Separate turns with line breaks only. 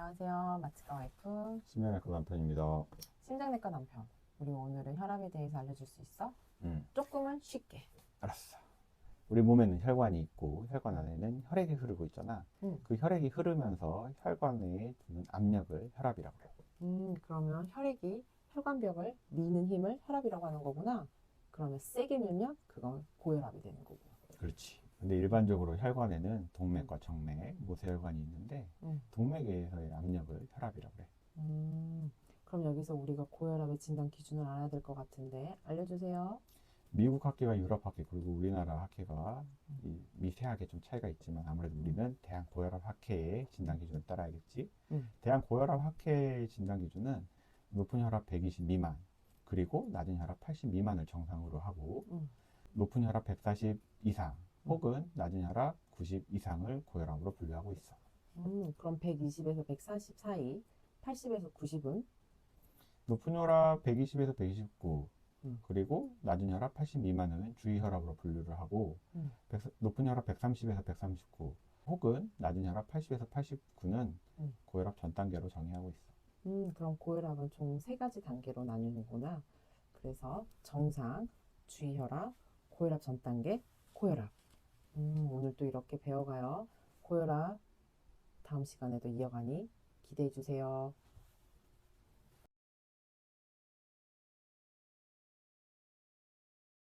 안녕하세요. 마츠카 와이프
심야내과 남편입니다.
심장내과 남편. 우리 오늘은 혈압에 대해서 알려줄 수 있어?
음,
조금은 쉽게.
알았어. 우리 몸에는 혈관이 있고 혈관 안에는 혈액이 흐르고 있잖아.
음.
그 혈액이 흐르면서 혈관에 주는 압력을 혈압이라고 그래.
음, 그러면 혈액이 혈관벽을 미는 힘을 혈압이라고 하는 거구나. 그러면 세게 밀면 그건 고혈압이 되는 거고.
근데 일반적으로 혈관에는 동맥과 정맥, 모세혈관이 있는데
음.
동맥에서의 압력을 혈압이라고 그래.
음, 그럼 여기서 우리가 고혈압의 진단 기준을 알아야 될 것 같은데 알려주세요.
미국 학회와 유럽 학회 그리고 우리나라 학회가 이 미세하게 좀 차이가 있지만 아무래도 우리는 대한 고혈압 학회의 진단 기준을 따라야겠지.
음.
대한 고혈압 학회의 진단 기준은 높은 혈압 120 미만 그리고 낮은 혈압 80 미만을 정상으로 하고
음.
높은 혈압 140 이상 혹은 낮은 혈압 90 이상을 고혈압으로 분류하고 있어.
음, 그럼 120에서 140 사이, 80에서 90은?
높은 혈압 120에서 129
음.
그리고 낮은 혈압 80 미만은 주의 혈압으로 분류를 하고
음.
백- 높은 혈압 130에서 139 혹은 낮은 혈압 80에서 89는
음.
고혈압 전 단계로 정의하고 있어.
음, 그럼 고혈압은 총 세 가지 단계로 나뉘는구나. 그래서 정상, 주의혈압, 고혈압 전 단계, 고혈압. 음, 오늘 또 이렇게 배워가요. 고혈압 다음 시간에도 이어가니 기대해 주세요.